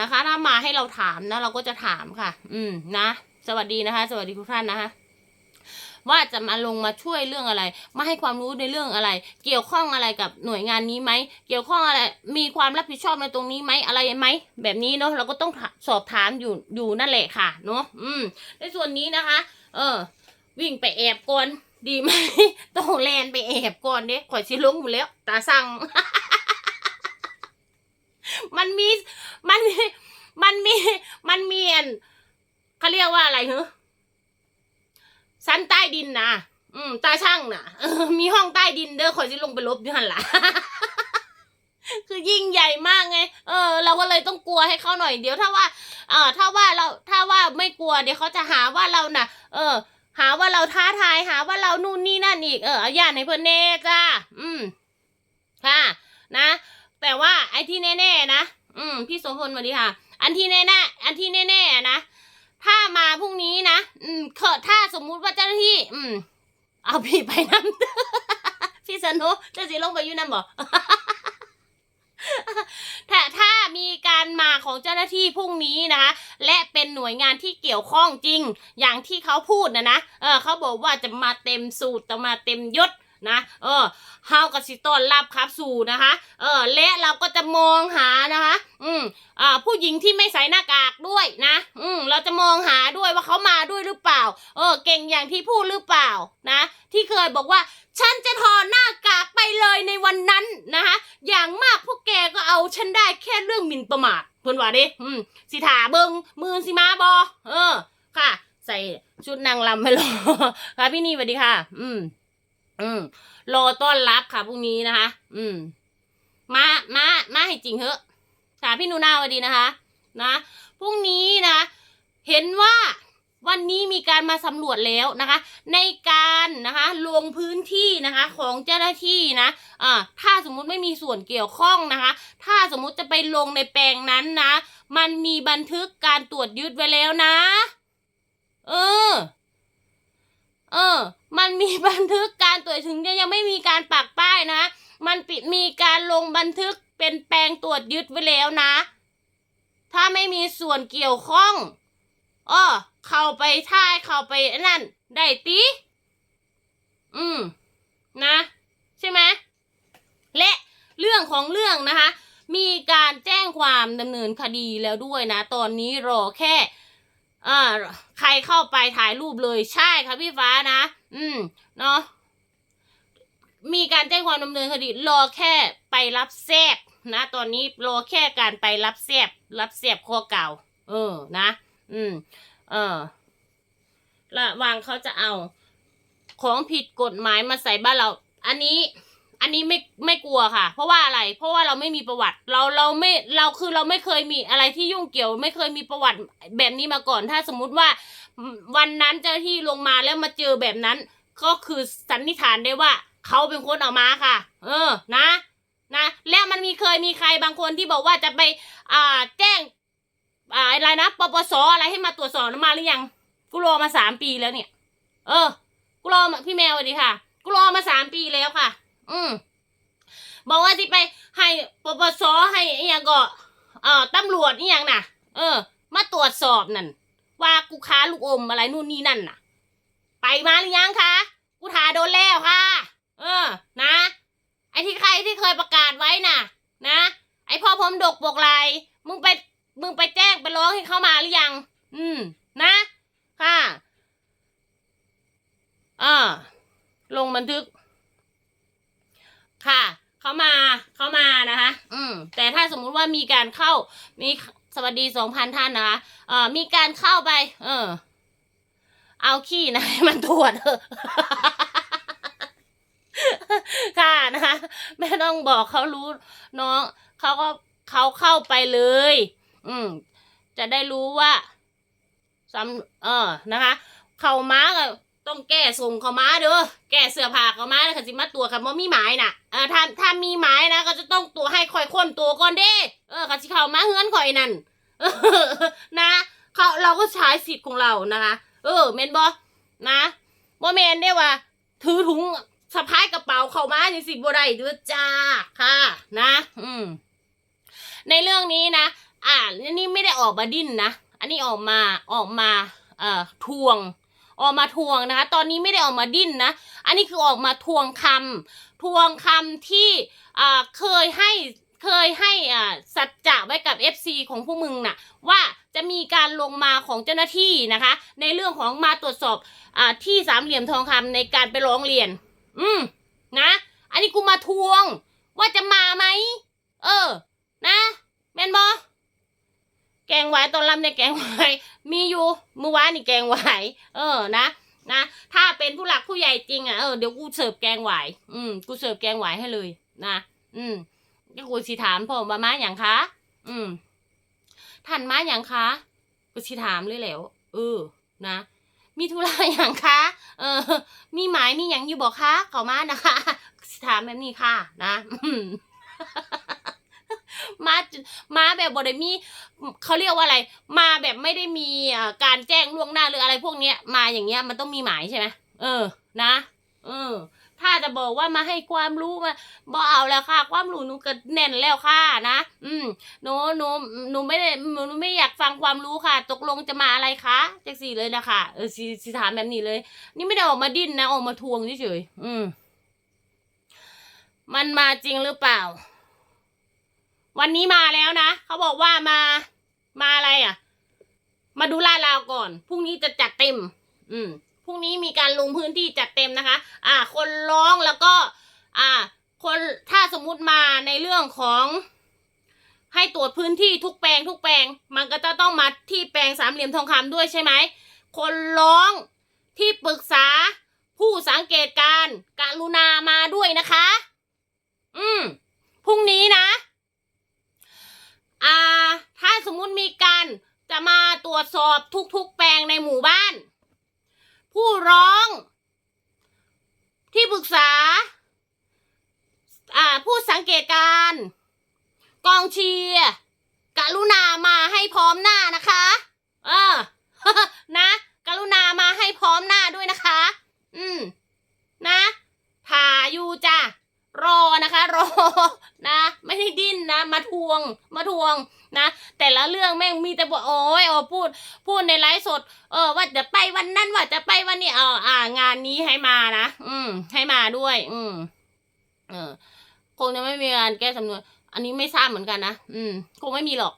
นะคะ ถ้ามาให้เราถามนะ เราก็จะถามค่ะ อืมนะ สวัสดีนะคะ สวัสดีทุกท่านนะคะว่าจะมาลงมาช่วยเรื่องอะไร มาให้ความรู้ในเรื่องอะไร เกี่ยวข้องอะไรกับหน่วยงานนี้ไหม เกี่ยวข้องอะไร มีความรับผิดชอบในตรงนี้ไหมอะไรไหม แบบนี้เนาะ เราก็ต้องสอบถามอยู่ อยู่นั่นแหละค่ะ เนาะ อืม ในส่วนนี้นะคะ เออ วิ่งไปแอบก่อน ดีไหม ต้องแลนไปแอบก่อนเด้ข่อยสิลงอยู่แล้ว ตาสั่ง มันมี มันมี มันมี มันมีอันเขาเรียกว่าอะไรเหรอชั้นใต้ดินนะอืมตาช่างน่ะเออมีห้องใต้ดินเด้อข่อยสิลงไปลบอยู่หันหละคือยิ่งใหญ่มากไง เออ เราก็เลยต้องกลัวให้เขาหน่อยเดี๋ยวถ้าว่า เออถ้าว่าเราถ้าว่าไม่กลัวเดี๋ยวเขาจะหาว่าเราน่ะ เออ หาว่าเราท้าทายหาว่าเรานู่นนี่นั่นอีก เออเอาอย่าในเพื่อนแน่จ้า อืมค่ะ นะ แต่ว่าไอ้ที่แน่ๆนะ อืม พี่โสมพลสวัสดีค่ะ อันที่แน่ๆอันที่แน่ๆนะ ถ้ามาพรุ่งนี้นะ อืมเถ้าสมมุติว่าเจ้าหน้าที่ อืม เอาพี่ไปนั่นพี่สนุเจะสิลงไปอยู่นั่นบ่ถ้าถ้ามีการมาของเจ้าหน้าที่พรุ่งนี้นะคะและเป็นหน่วยงานที่เกี่ยวข้องจริง อย่างที่เขาพูดนะนะเออเขาบอกว่าจะมาเต็มสูตรจะมาเต็มยศ นะ เออเฮากับสิต้อนรับครับสู่นะคะ เออและเราก็จะมองหานะคะ อืมอ่าผู้หญิงที่ไม่ใส่หน้ากากด้วยนะ อืมเราจะมองหาด้วยว่าเขามาด้วยหรือเปล่า เออ เก่งอย่างที่พูดหรือเปล่านะ ที่เคยบอกว่า ฉันจะถอดหน้ากากไปเลยในวันนั้นนะคะ อย่างมากพวกแกก็เอาฉันได้แค่เรื่องหมิ่นประมาทเพื่อนว่าดิอืมสิถาเบิงมือสิมาบอเออ ค่ะ ใส่ชุดนางรำให้รอค่ะพี่นี่สวัสดีค่ะ อืม อืมรอต้อนรับค่ะพรุ่งนี้นะคะ อืม มามามาให้จริงเถอะค่ะพี่หนูนาวัสดีนะคะ นะพรุ่งนี้นะ เห็นว่าวันนี้มีการมาสำรวจแล้วนะคะ ในการนะคะลงพื้นที่นะคะของเจ้าหน้าที่นะอ่าถ้าสมมุติไม่มีส่วนเกี่ยวข้องนะคะ ถ้าสมมุติจะไปลงในแปลงนั้นนะ มันมีบันทึกการตรวจยึดไว้แล้วนะ เออ เออ มันมีบันทึกการตรวจถึงจะยังไม่มีการปักป้ายนะ มันปิดมีการลงบันทึกเป็นแปลงตรวจยึดไว้แล้วนะ ถ้าไม่มีส่วนเกี่ยวข้องอ้อเข้าไปท่ายเข้าไปนั่น ได้ตีอืม นะ ใช่ไหมและเรื่องของเรื่องนะคะ มีการแจ้งความดำเนินคดีแล้วด้วยนะ ตอนนี้รอแค่ อ่าใครเข้าไปถ่ายรูปเลยใช่ค่ะพี่ฟ้านะ อืม เนาะมีการแจ้งความดำเนินคดีรอแค่ไปรับแซบนะ ตอนนี้รอแค่การไปรับแซบรับแซบข้อเก่า เออ นะ อืม เออระว่างเขาจะเอา ของผิดกฎหมายมาใส่บ้านเรา อันนี้ อันนี้ไม่ไม่กลัวค่ะ เพราะว่าอะไรเพราะว่าเราไม่มีประวัติ เราเราไม่เราคือเราไม่เคยมีอะไรที่ยุ่งเกี่ยว ไม่เคยมีประวัติแบบนี้มาก่อน ถ้าสมมุติว่าวันนั้นเจ้าที่ลงมาแล้วมาเจอแบบนั้น ก็คือสันนิษฐานได้ว่า เขาเป็นคนเอามาค่ะ เออนะ นะ แล้วมันมีเคยมีใครบางคนที่บอกว่าจะไป อ่าแจ้ง อ่าอะไรนะปปสอะไรให้มาตรวจสอบมาหรือยังกูรอมาสามปีแล้วเนี่ย เออกูรอมาพี่แมวสวัสดีค่ะกูรอมาสามปีแล้วค่ะ อืมบอกว่าที่ไปให้ปปสให้อหย่างก็เอ่อตำรวจอหย่างน่ะ เออ มาตรวจสอบนั่นว่ากูค้าลูกอมอะไรนู่นนี่นั่นน่ะ ไปมาหรือยังคะกูถ่าโดนแล้วค่ะ เออ นะ ไอ้ที่ใครที่เคยประกาศไว้น่ะ นะ ไอ้พ่อผมดกปกไหลมึงไปมึงไปแจ้งไปร้องให้เขามาหรือยัง อืม นะ ค่ะอ่าลงบันทึก ค่ะเขามาเขามานะคะ อืม แต่ถ้าสมมุติว่ามีการเข้า มีสวัสดีสองพันท่านนะคะเอ่อมีการเข้าไป เออ เอาขี้นะให้มันตรวจเถอะค่ะนะคะไม่ต้องบอกเขารู้น้องเขาก็เขาเข้าไปเลย อืม จะได้รู้ว่าสำเออนะคะ เขาม้าก็ ต้องแก้ส่งเขาม้าเด้อแก้เสื้อผ้าเขาม้าแล้วค่ะสิมาตัวค่ะว่ามีหมายน่ะเออถ้าถ้ามีหมายนะก็จะต้องตัวให้คอยค้นตัวก่อนเด้ เออค่ะสิเขามาเฮือนคอยนั่นเออนะเขาเราก็ใช้สิทธิ์ของเรานะคะ เออเมนบอนะบ่เมนได้ว่า ถือถุงสะพายกระเป๋าเข้ามาอย่างสิบ่ได้ด้อจ้าค่ะ นะ อืม ในเรื่องนี้นะ อ่านี่ไม่ได้ออกมาดิ้นนะ อันนี้ออกมาออกมา เอ่อทวง ออกมาทวงนะคะ ตอนนี้ไม่ได้ออกมาดิ้นนะ อันนี้คือออกมาทวงคำทวงคำที่เคยให้เคยให้สัจจะไว้กับ FC ของพวกมึงน่ะว่าจะมีการลงมาของเจ้าหน้าที่นะคะ ในเรื่องของมาตรวจสอบอที่สามเหลี่ยมทองคำในการไปร้องเรียน อืมนะ อันนี้กูมาทวง ว่าจะมาไหมเออ นะแม่นบอ แกงไหวายตอนรำเนี่ยแกงไหวายมีอยู่เมื่อวานนี่แกงไหวายเออนะนะถ้าเป็นผู้หลักผู้ใหญ่จริงอะเออเดี๋ยวกูเสิร์ฟแกงไหวายอืมกูเสิร์ฟแกงไหวายให้เลยนะอืมก็กูสิถามพ่อมามาอย่างคะอืมท่านมาอย่างคะกูสิถามเลยแล้วเออนะมีธุระอย่างคะเออ มีหมายมีอย่างอยู่บอกคะเขามานะคะสิถามแบบนี้ค่ะ นะอื มามาแบบบได้มีเขาเรียกว่าอะไร มาแบบไม่ได้มีการแจ้งล่วงหน้าหรืออะไรพวกเนี้ย มาอย่างเงี้ยมันต้องมีหมายใช่ไหมเออ นะเออถ้าจะบอกว่ามาให้ความรู้มาบอเอาแล้วค่ะ ความรู้หนูก็แน่นแล้วค่ะนะ อืมหนูหนูหนูไม่ได้หนูไม่อยากฟังความรู้ค่ะ ตกลงจะมาอะไรคะจักสี่เลยนะคะเออสีสีถามแบบนี้เลย นี่ไม่ได้ออกมาดิ้นนะออกมาทวงเฉยๆอืม มันมาจริงหรือเปล่า วันนี้มาแล้วนะเขาบอกว่ามามาอะไรอะ มาดูลาดราวก่อนพรุ่งนี้จะจัดเต็ม อืมพรุ่งนี้มีการลงพื้นที่จัดเต็มนะคะ อ่า คนร้องแล้วก็ อ่า คนถ้าสมมุติมาในเรื่องของให้ตรวจพื้นที่ทุกแปลงทุกแปลง มันก็จะต้องมาที่แปลงสามเหลี่ยมทองคำด้วยใช่ไหม คนร้องที่ปรึกษา ผู้สังเกตการณ์กรุณามาด้วยนะคะ อืมพรุ่งนี้นะ อ่า ถ้าสมมุติมีการจะมาตรวจสอบทุกๆแปลงในหมู่บ้าน ผู้ร้อง ที่ปรึกษา อ่า ผู้สังเกตการ กองเชียร์กรุณามาให้พร้อมหน้านะคะ เออ นะ กรุณามาให้พร้อมหน้าด้วยนะคะ อืม นะถ่าอยู่จ้ะรอนะคะ รอ นะ ไม่ได้ดิ้นนะ มาทวงมาทวงนะ แต่ละเรื่องแม่งมีแต่บอกโอ้ยโอ๋อพูด พูดในไลฟ์สด เออ ว่าจะไปวันนั้นว่าจะไปวันนี้เอออ่างานนี้ให้มานะอืม ให้มาด้วย อืม เออ คงจะไม่มีการแก้สำนวน อันนี้ไม่ทราบเหมือนกันนะอืม คงไม่มีหรอก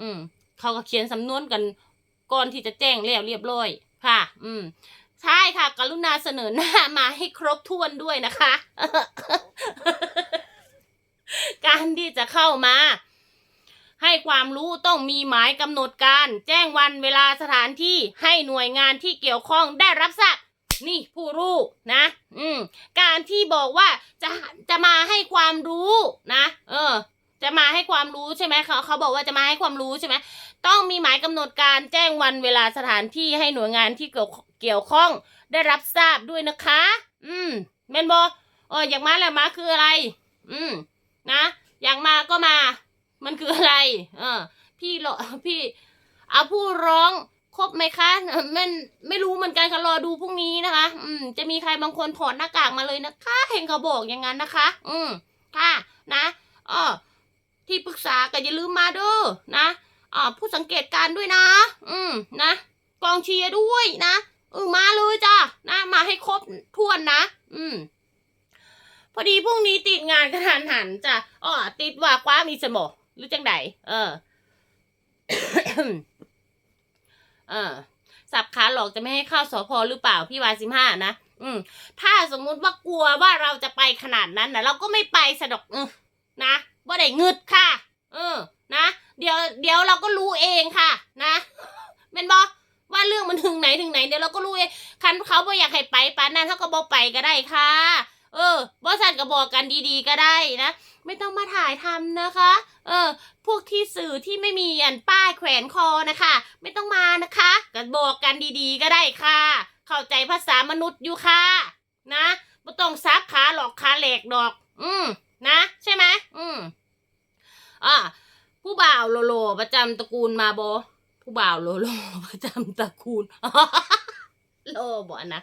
อืม เขาก็เขียนสำนวนกันก่อนที่จะแจ้งแล้วเรียบร้อยค่ะ อืมใช่ค่ะ กรุณาเสนอหน้ามาให้ครบถ้วนด้วยนะคะ การที่จะเข้ามา ให้ความรู้ต้องมีหมายกำหนดการ แจ้งวันเวลาสถานที่ให้หน่วยงานที่เกี่ยวข้องได้รับทราบนี่ผู้รู้นะ อืม การที่บอกว่าจะจะมาให้ความรู้นะ เออ จะมาให้ความรู้ใช่ไหมเขาเขาบอกว่าจะมาให้ความรู้ใช่ไหมต้องมีหมายกำหนดการแจ้งวันเวลาสถานที่ให้หน่วยงานที่เกี่ยวเกี่ยวข้อง ได้รับทราบด้วยนะคะ อืมแมนบอเอออย่างมาแหละมาคืออะไร อืม นะ อย่างมาก็มา มันคืออะไร เออ พี่รอพี่ เอาผู้ร้องครบไหมคะมันไม่รู้เหมือนกันค่ะรอดูพรุ่งนี้นะคะ อืม จะมีใครบางคนถอดหน้ากากมาเลยนะคะเห็นเขาบอกอย่างนั้นนะคะ อืมค่ะนะอ๋อที่ปรึกษาก็อย่าลืมมาเด้อนะอ่าผู้สังเกตการ์ด้วยนะ อืมนะกองเชียร์ด้วยนะเออมาเลยจ้ะนะ มาให้ครบถ้วนนะ อืม พอดีพรุ่งนี้ติดงานกระทันหันจ้ะอ๋อติดว่าคว้ามีสมอหรือจังไดเออ เออ สับขาหลอกจะไม่ให้เข้าสพหรือเปล่าพี่วาสิมห้านะอืม ถ้าสมมุติว่ากลัวว่าเราจะไปขนาดนั้นนะเราก็ไม่ไปสะดอกนะว่าได้เงึดค่ะ เออ นะ เดี๋ยว เดี๋ยวเราก็รู้เองค่ะ นะเป็นบอว่าเรื่องมันถึงไหนถึงไหนเดี๋ยวเราก็รู้เองคันเขาบ่อยากให้ไปปานนั้นเขาก็บอกไปก็ได้ค่ะ เออบริษัทก็บอกกันดีๆก็ได้นะ ไม่ต้องมาถ่ายทำนะคะ เออ พวกที่สื่อที่ไม่มีอันป้ายแขวนคอนะคะ ไม่ต้องมานะคะก็บอกกันดีๆก็ได้ค่ะ เข้าใจภาษามนุษย์อยู่ค่ะ นะไม่ต้องซับขาหลอกขาแหลกดอก อืมนะ ใช่ไหมอืมอ่าผู้บ่าวโลโลประจำตระกูลมาโบผู้บ่าวโลโลประจำตระกูลโลบ่นะ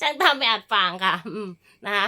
ช่างทำไปอัดฟังค่ะนะคะ